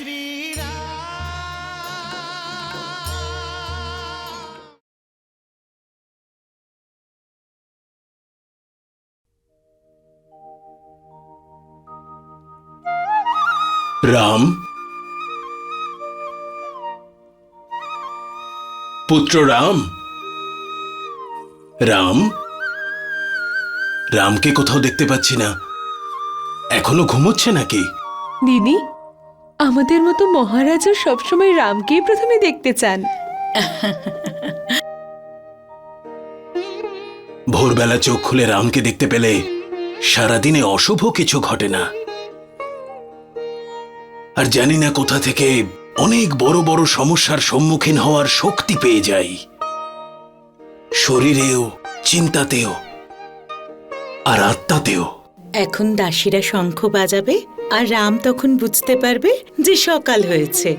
রাম পুত্র রাম রাম রামকে কোথাও দেখতে পাচ্ছি না এখনও ঘুমোচ্ছে নাকি দিদি আমাদের মতো মহারাজও সবসময় রামকেই প্রথমে দেখতে চান। ভোরবেলা চোখ খুলে রামকে দেখতে পেলে সারাদিনে অশুভ কিছু ঘটে না। আর জানি না কোথা থেকে অনেক বড় বড় সমস্যার সম্মুখীন হওয়ার শক্তি পেয়ে যাই। শরীরেও চিন্তাতেও আর আত্মাতেও। এখন দাসীরা শঙ্খ বাজাবে আর রাম তখন বুঝতে পারবে যে সকাল হয়েছে।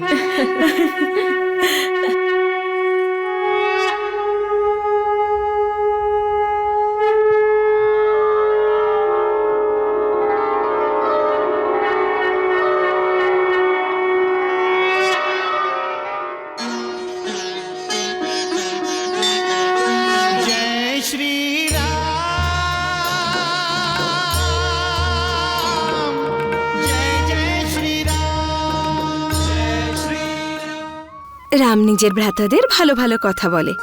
রাম নিজের ভ্রাতাদের ভালো ভালো কথা বলে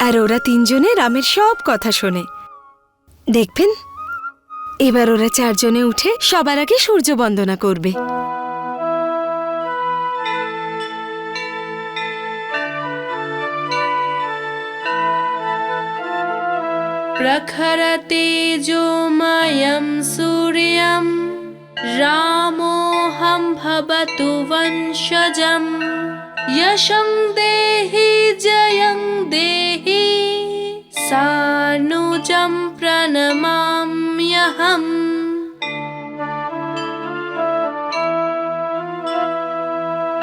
আর ওরা তিনজনে রামের সব কথা শোনে দেখবেন এবার ওরা চারজনে উঠে সবার আগে সূর্য বন্দনা করবে प्रखरतेजोमयं सूर्यं रामोऽहं भवतु वंशजम् यशं देहि जयं देहि। सानुजं प्रणमाम्यहम्।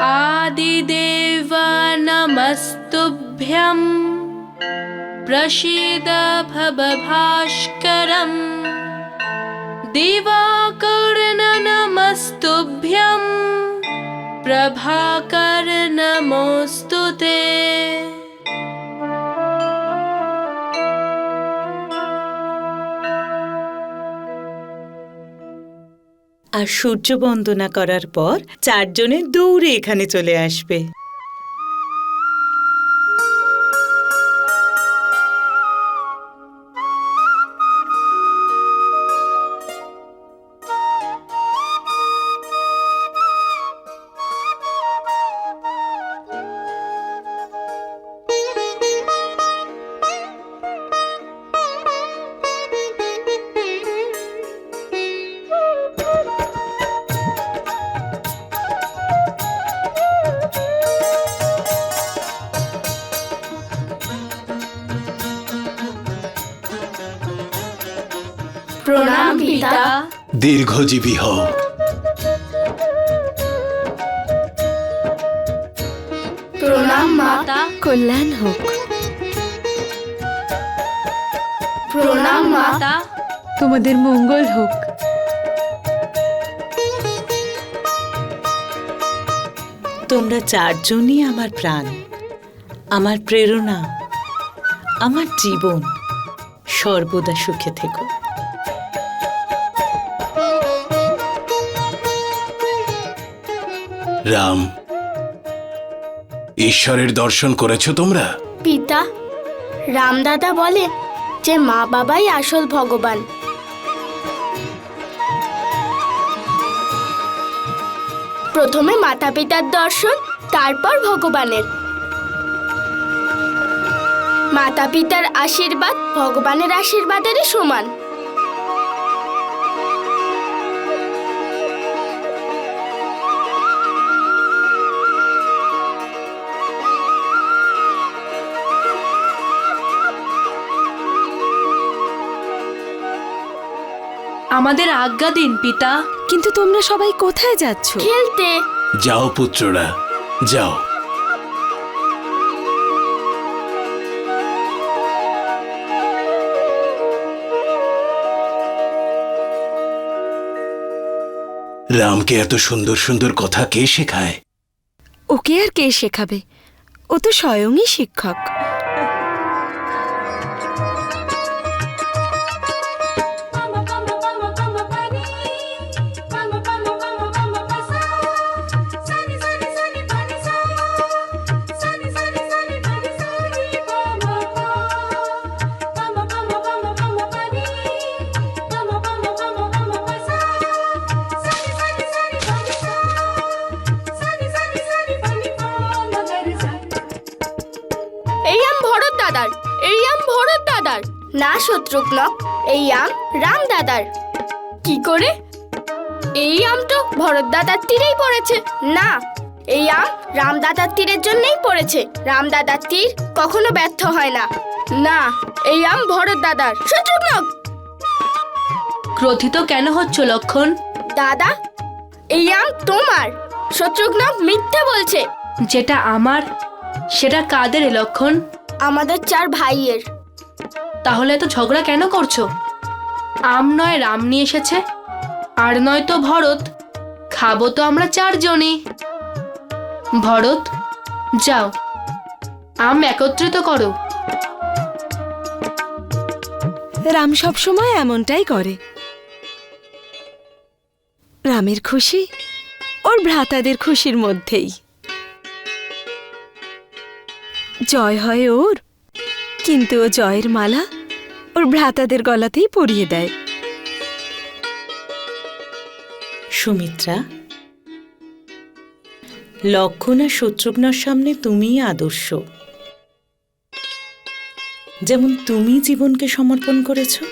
आदिदेव नमस्तुभ्यम् प्रसीद भवभास्करम् दिवाकर नमस्तुभ्यम् प्रभाकर नमोऽस्तु ते আর সূর্য বন্দনা করার পর চারজনে দৌড়ে এখানে চলে আসবে দীর্ঘজীবী হও প্রণাম মাতা। কল্যাণ হোক। প্রণাম মাতা। তোমাদের মঙ্গল হোক। তোমরা চারজনই আমার প্রাণ আমার প্রেরণা আমার জীবন সর্বদা সুখে থেকো। রাম, ঈশ্বরের দর্শন করেছ তোমরা? পিতা, রামদাদা বলে যে মা বাবাই আসল ভগবান। প্রথমে মাতা পিতার দর্শন, তারপর ভগবানের। মাতা পিতার আশীর্বাদ ভগবানের আশীর্বাদেরই সমান। আমাদের আজ্ঞা দিন পিতা। কিন্তু তোমরা সবাই কোথায় যাচ্ছ? খেলতে। যাও পুত্ররা। যাও। রামকে এত সুন্দর সুন্দর কথা কে শেখায়? ওকে আর কে শেখাবে? ও তো স্বয়ংই শিক্ষক। না শত্রুঘ্ন এই আম রাম দাদার। কি করে? এই আম তো ভরত দাদার তীরেই পড়েছে। না এই আম রাম দাদার তীরের জন্যই পড়েছে। রাম দাদার তীর কখনো ব্যর্থ হয় না। না এই আম ভরত দাদার। শত্রুঘ্ন ক্রোধিত কেন হচ্ছ লক্ষণ? দাদা এই আম তোমার। শত্রুঘ্ন মিথ্যে বলছে। যেটা আমার সেটা কাদের লক্ষণ? আমাদের চার ভাইয়ের। তাহলে এত ঝগড়া কেন করছ? আম নয়, রাম নিয়ে এসেছে। আর নয় তো ভরত। খাব তো আমরা চারজনই। ভরত, যাও। আম একত্রিত করো। রাম সবসময় এমনটাই করে। রামের খুশি ওর ভ্রাতাদের খুশির মধ্যেই। জয় হয় ওর। কিন্তু ও জয়ের মালা ওর ভ্রাতাদের গলাতেই পরিয়ে দেয়। সুমিত্রা লক্ষণ আর শত্রুঘ্নার সামনে তুমিই আদর্শ। যেমন তুমি জীবনকে সমর্পণ করেছ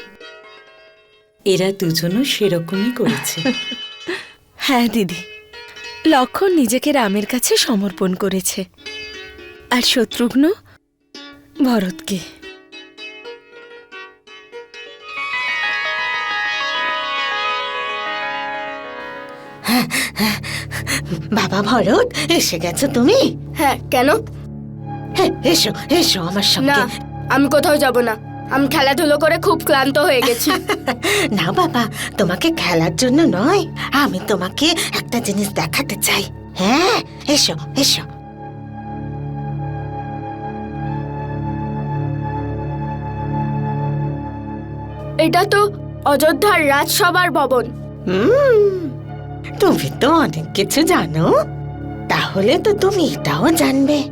এরা দুজনও সেরকমই করেছে। হ্যাঁ দিদি। লক্ষণ নিজেকে রামের কাছে সমর্পণ করেছে। আর শত্রুঘ্ন ভরতকে। বাবা ভরত এসে গেছো তুমি? হ্যাঁ কেন? হ্যাঁ, এসো এসো আমার সঙ্গে। আমি কোথাও যাব না। আমি খেলাধুলো করে খুব ক্লান্ত হয়ে গেছি। না বাবা তোমাকে খেলার জন্য নয় আমি তোমাকে একটা জিনিস দেখাতে চাই। হ্যাঁ এসো এসো। এটা তো অযোধ্যার রাজসভার ভবন। হুম তুমি তো অনেক কিছু জানো। তাহলে তো তুমি এটাও জানবে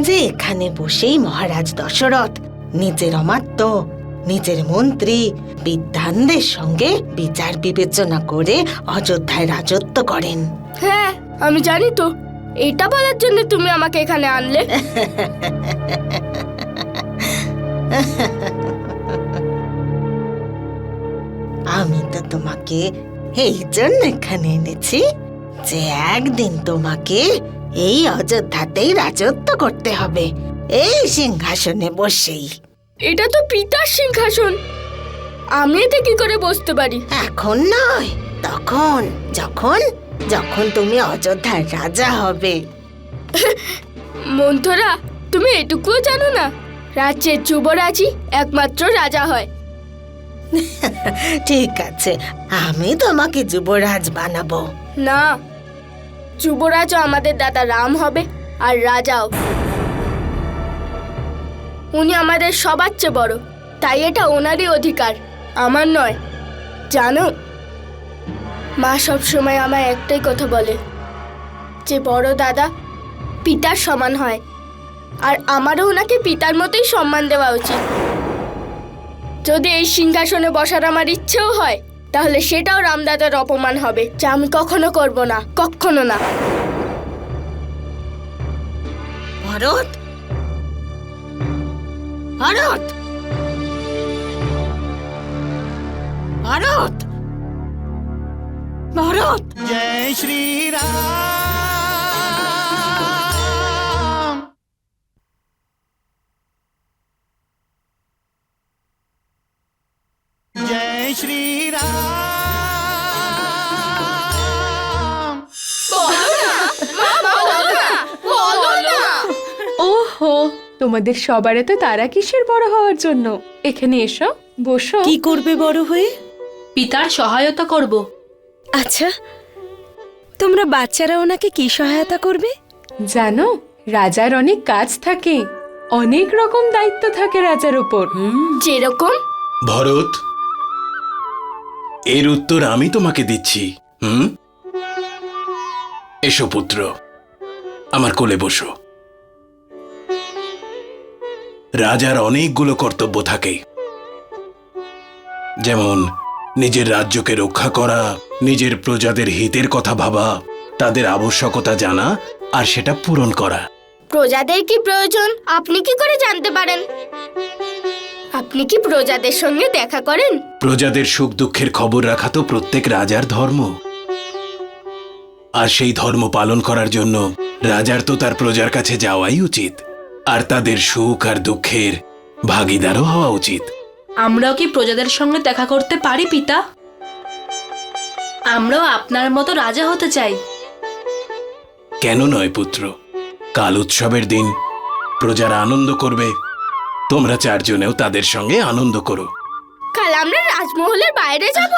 যে এখানে বসেই মহারাজ দশরথ নিজের অমাত্য নিজের মন্ত্রী বিদ্যানদের সঙ্গে বিচার বিবেচনা করে অযোধ্যায় রাজত্ব করেন। হ্যাঁ আমি জানি তো। এটা বলার জন্য তুমি আমাকে এখানে আনলে। তোমাকে এই জন্য এখানে এনেছি যে একদিন তোমাকে এই অযোধ্যাতেই রাজত্ব করতে হবে। এই সিংহাসনে বসেই। এটা তো পিতার সিংহাসন। আমি এতে কি করে বসতে পারি? এখন নয় তখন যখন যখন তুমি অযোধ্যার রাজা হবে। মন্থরা তুমি এটুকুও জানো না রাজ্যের যুবরাজই একমাত্র রাজা হয়। ঠিক আছে, আমি তোমাকে যুবরাজ বানাবো। না, যুবরাজও আমাদের দাদা রাম হবে আর রাজাও। উনি আমাদের সবার চেয়ে বড়, তাই এটা ওনারই অধিকার, আমার নয়। জানো, মা সব সময় আমায় একটাই কথা বলে, যে বড় দাদা পিতার সমান হয়, আর আমারও ওনাকে পিতার মতোই সম্মান দেওয়া উচিত। যদি এই সিংহাসনে বসার আমার ইচ্ছেও হয় তাহলে সেটাও রামদাদার অপমান হবে যা আমি কখনো করব না কখনো না। ভরত? ভরত? ভরত? ভরত? জয় শ্রী রাম তোমাদের সবার এত তারা কিসের বড় হওয়ার জন্য? এখানে এসো বসো। কি করবে বড় হয়ে? পিতার সহায়তা করব। আচ্ছা তোমরা বাচ্চারা ওনাকে কি সহায়তা করবে? জানো রাজার অনেক কাজ থাকে। অনেক রকম দায়িত্ব থাকে রাজার উপর। যেরকম? ভরত এর উত্তর আমি তোমাকে দিচ্ছি। হুম? এসো পুত্র আমার কোলে বসো। রাজার অনেকগুলো কর্তব্য থাকে। যেমন নিজের রাজ্যকে রক্ষা করা নিজের প্রজাদের হিতের কথা ভাবা তাদের আবশ্যকতা জানা আর সেটা পূরণ করা। প্রজাদের কি প্রয়োজন? আপনি কি করে জানতে পারেন? আপনি কি প্রজাদের সঙ্গে দেখা করেন? প্রজাদের সুখ দুঃখের খবর রাখা তো প্রত্যেক রাজার ধর্ম। আর সেই ধর্ম পালন করার জন্য রাজার তো তার প্রজার কাছে যাওয়াই উচিত। আর তাদের সুখ আর দুঃখের ভাগিদারও হওয়া উচিত। আমরাও কি প্রজাদের সঙ্গে দেখা করতে পারি পিতা? আমরাও আপনার মতো রাজা হতে চাই। কেন নয় পুত্র? কাল উৎসবের দিন প্রজারা আনন্দ করবে। তোমরা চারজনেও তাদের সঙ্গে আনন্দ করো। কাল আমরা রাজমহলের বাইরে যাব।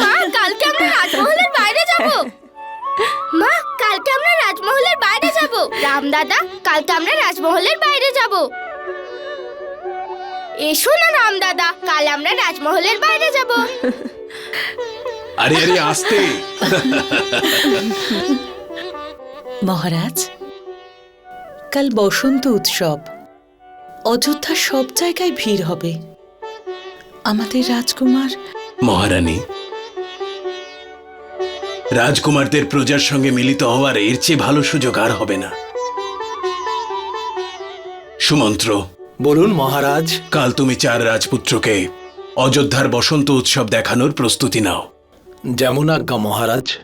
মা কালকে আমরা রাজমহলের বাইরে যাব। মা কালকে আমরা রাজমহলের বাইরে যাব। রাম দাদা কালকে আমরা রাজমহলের বাইরে যাব। এসো না রাম দাদা কাল আমরা রাজমহলের বাইরে যাব। আরে আরে আসতে। মহারাজ কাল বসন্ত উৎসব। অযোধ্যার সব জায়গায় ভিড় হবে। আমাদের রাজকুমার মহারানী রাজকুমারদের প্রজার সঙ্গে মিলিত হওয়ার এর চেয়ে ভালো সুযোগ আর হবে না। সুমন্ত্র। বলুন মহারাজ। কাল তুমি চার রাজপুত্রকে অযোধ্যার বসন্ত উৎসব দেখানোর প্রস্তুতি নাও। যেমন আজ্ঞা মহারাজ।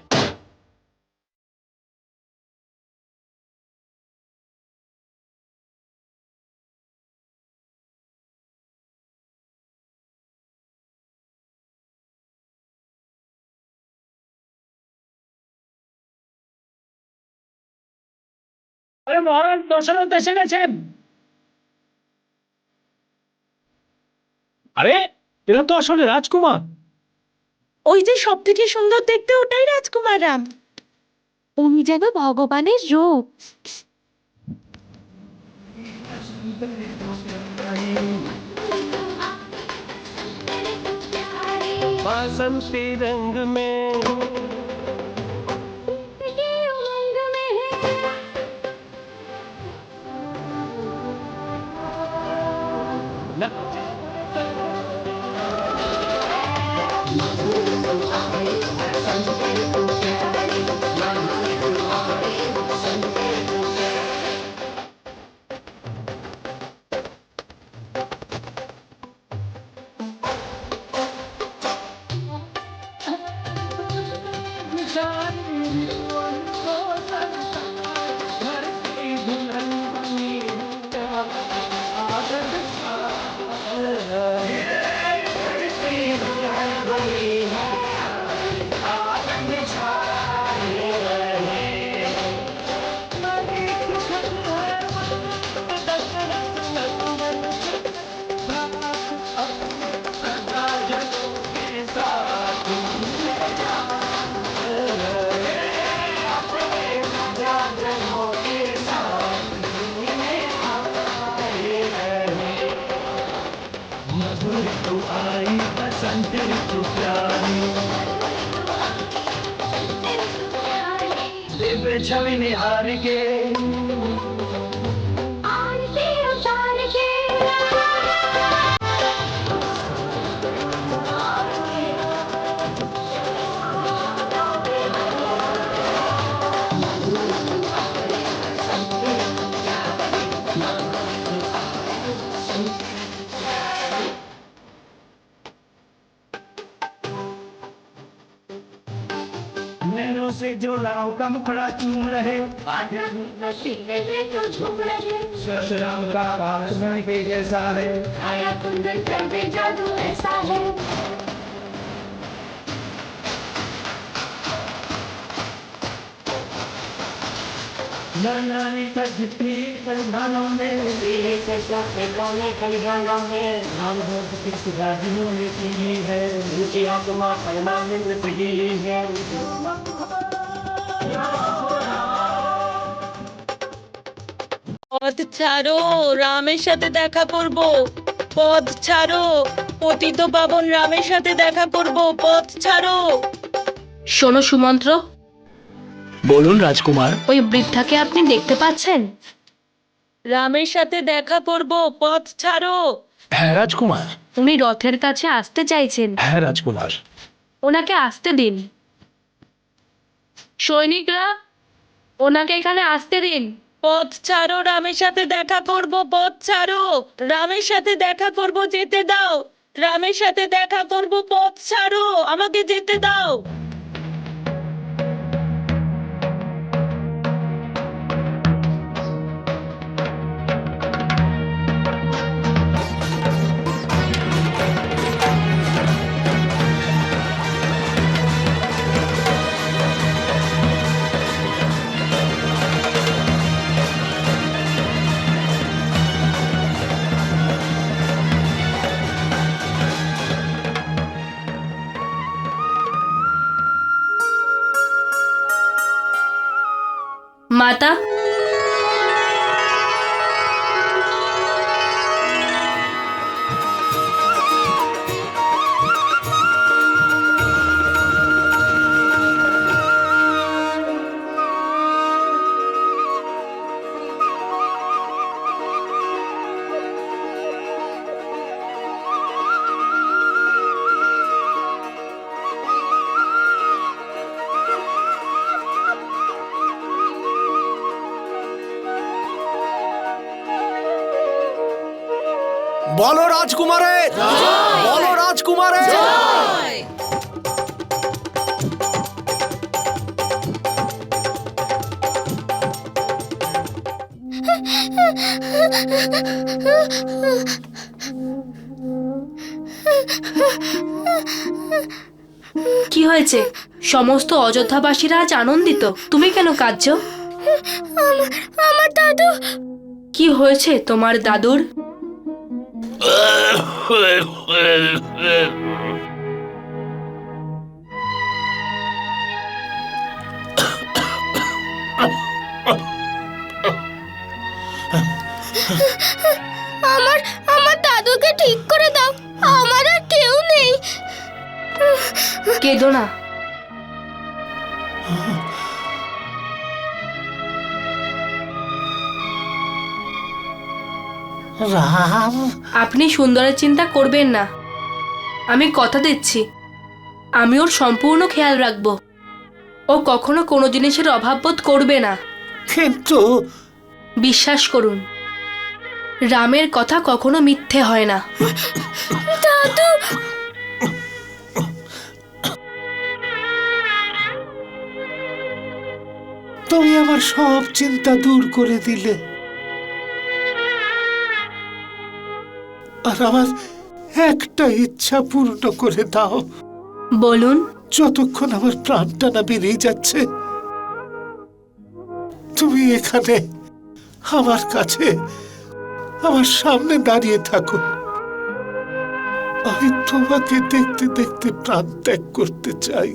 আরে মহারাজ দশরথ এসে গেছেন আরে এরা তো আসলে রাজকুমার। ওই যে সব থেকে সুন্দর দেখতে ওটাই রাজকুমার রাম। উনি যেন ভগবানের রূপ। বাসন্তী রঙ মে में छवि निहार के नैनों से जो राव का मुखड़ा चूम रहे। ससुराम का में जैसा है। आया कुंदन कर जादू ऐसा है। नानी तजती खलिहानों में खलिहानों में हम भोग किस राजियों ने की है रुचि आत्मा परमानंद की है পথ ছাড়ো রামের সাথে দেখা করব পথ ছাড়ো পতিত পাবন রামের সাথে দেখা করব পথ ছাড়ো শোনো সুমন্ত্র বলুন রাজকুমার। ওই বৃদ্ধাকে আপনি দেখতে পাচ্ছেন? রামের সাথে দেখা করব পথ ছাড়ো। হ্যাঁ রাজকুমার। উনি রথের কাছে আসতে চাইছেন। হ্যাঁ রাজকুমার। ওনাকে আসতে দিন। সৈনিকরা ওনাকে এখানে আসতে দিন। পথ ছাড়ো রামের সাথে দেখা করব পথ ছাড়ো। রামের সাথে দেখা করব যেতে দাও। রামের সাথে দেখা করব পথ ছাড়ো। আমাকে যেতে দাও। berkata, বলো রাজকুমারে। বলো রাজকুমারে। কি হয়েছে? সমস্ত অযোধ্যাবাসীরা আজ আনন্দিত। তুমি কেন কাঁদছো? আমার দাদু কি হয়েছে তোমার দাদুর? আমার আমার দাদুকে ঠিক করে দাও। আমার আর কেউ নেই। কেঁদো না। রাম। আপনি সুন্দরের চিন্তা করবেন না। আমি কথা দিচ্ছি। আমি ওর সম্পূর্ণ খেয়াল রাখব। ও কখনো কোনো জিনিসের অভাব বোধ করবে না। কিন্তু বিশ্বাস করুন রামের কথা কখনো মিথ্যে হয় না। তুমি আমার সব চিন্তা দূর করে দিলে। আর আমার একটা ইচ্ছা পূর্ণ করে দাও। বলুন। যতক্ষণ আমার প্রাণটা না বেরিয়ে যাচ্ছে তুমি এখানে আমার কাছে আমার সামনে দাঁড়িয়ে থাকো। আমি তোমাকে দেখতে দেখতে প্রাণ ত্যাগ করতে চাই।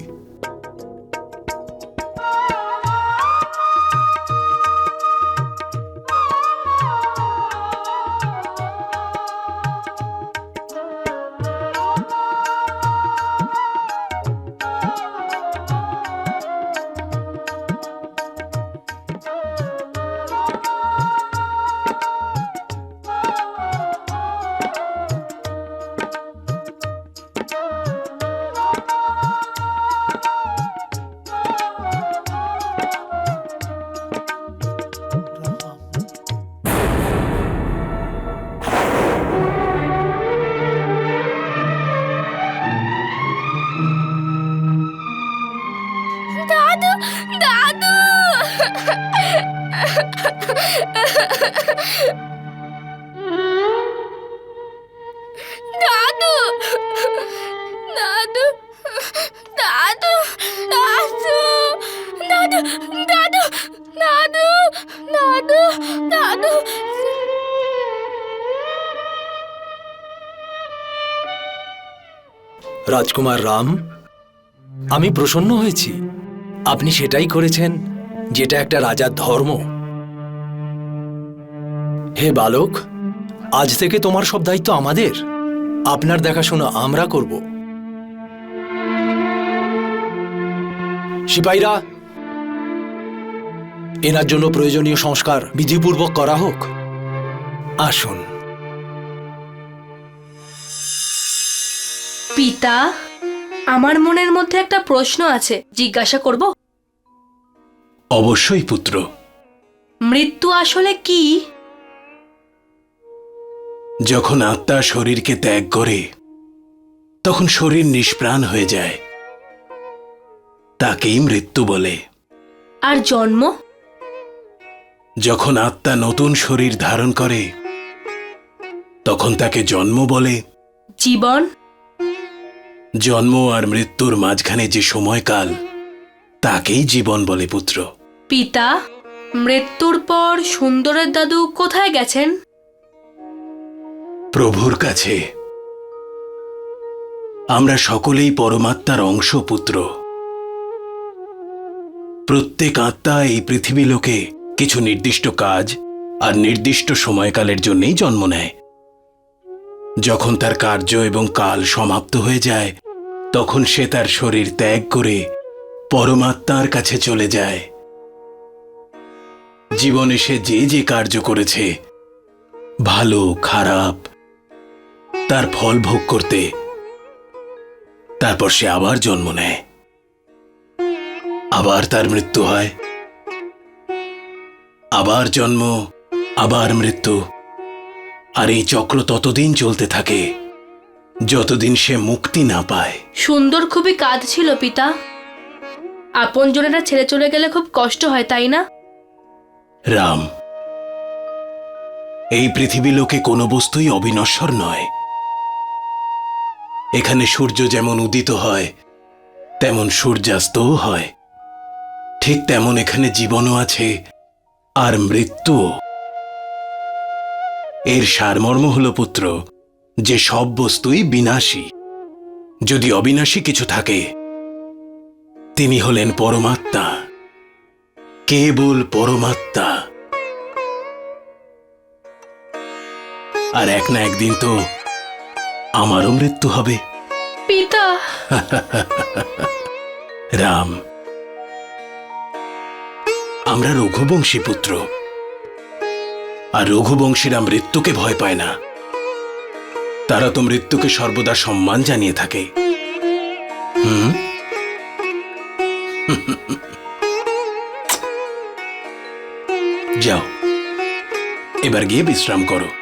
দাদু দাদু রাজকুমার রাম আমি প্রসন্ন হয়েছি। আপনি সেটাই করেছেন যেটা একটা রাজার ধর্ম। হে বালক আজ থেকে তোমার সব দায়িত্ব আমাদের। আপনার দেখাশোনা আমরা করব। সিপাহীরা এনার জন্য প্রয়োজনীয় সংস্কার বিধিপূর্বক করা হোক। আসুন। পিতা আমার মনের মধ্যে একটা প্রশ্ন আছে জিজ্ঞাসা করব? অবশ্যই পুত্র। মৃত্যু আসলে কি? যখন আত্মা শরীরকে ত্যাগ করে তখন শরীর নিষ্প্রাণ হয়ে যায়। তাকেই মৃত্যু বলে। আর জন্ম? যখন আত্মা নতুন শরীর ধারণ করে তখন তাকে জন্ম বলে। জীবন? জন্ম আর মৃত্যুর মাঝখানে যে সময়কাল তাকেই জীবন বলে পুত্র। পিতা মৃত্যুর পর সুন্দরের দাদু কোথায় গেছেন? প্রভুর কাছে। আমরা সকলেই পরমাত্মার অংশ পুত্র প্রত্যেক আত্মা এই পৃথিবী লোকে কিছু নির্দিষ্ট কাজ আর নির্দিষ্ট সময়কালের জন্যই জন্ম নেয়। যখন তার কার্য এবং কাল সমাপ্ত হয়ে যায়, তখন সে তার শরীর ত্যাগ করে পরমাত্মার কাছে চলে যায়। জীবনে সে যে যে কার্য করেছে, ভালো, খারাপ তার ফল ভোগ করতে। তারপর সে আবার জন্ম নেয়। আবার তার মৃত্যু হয়। আবার জন্ম আবার মৃত্যু। আর এই চক্র ততদিন চলতে থাকে যতদিন সে মুক্তি না পায়। সুন্দর খুবই কাজ ছিল পিতা। আপনজনেরা ছেড়ে চলে গেলে খুব কষ্ট হয় তাই না? রাম এই পৃথিবী লোকে কোনো বস্তুই অবিনশ্বর নয়। এখানে সূর্য যেমন উদিত হয়, তেমন সূর্যাস্তও হয়। ঠিক তেমন এখানে জীবনও আছে, আর মৃত্যু এর সারমর্ম হল পুত্র, যে সব বস্তুই বিনাশী। যদি অবিনাশী কিছু থাকে, তিনি হলেন পরমাত্মা। কেবল পরমাত্মা। আর এক না একদিন তো আমারও মৃত্যু হবে। পিতা। রাম। আমরা রঘুবংশী পুত্র। আর রঘুবংশীরা মৃত্যুকে ভয় পায় না। তারা তো মৃত্যুকে সর্বদা সম্মান জানিয়ে থাকে। হুম? যাও। এবার গিয়ে বিশ্রাম করো।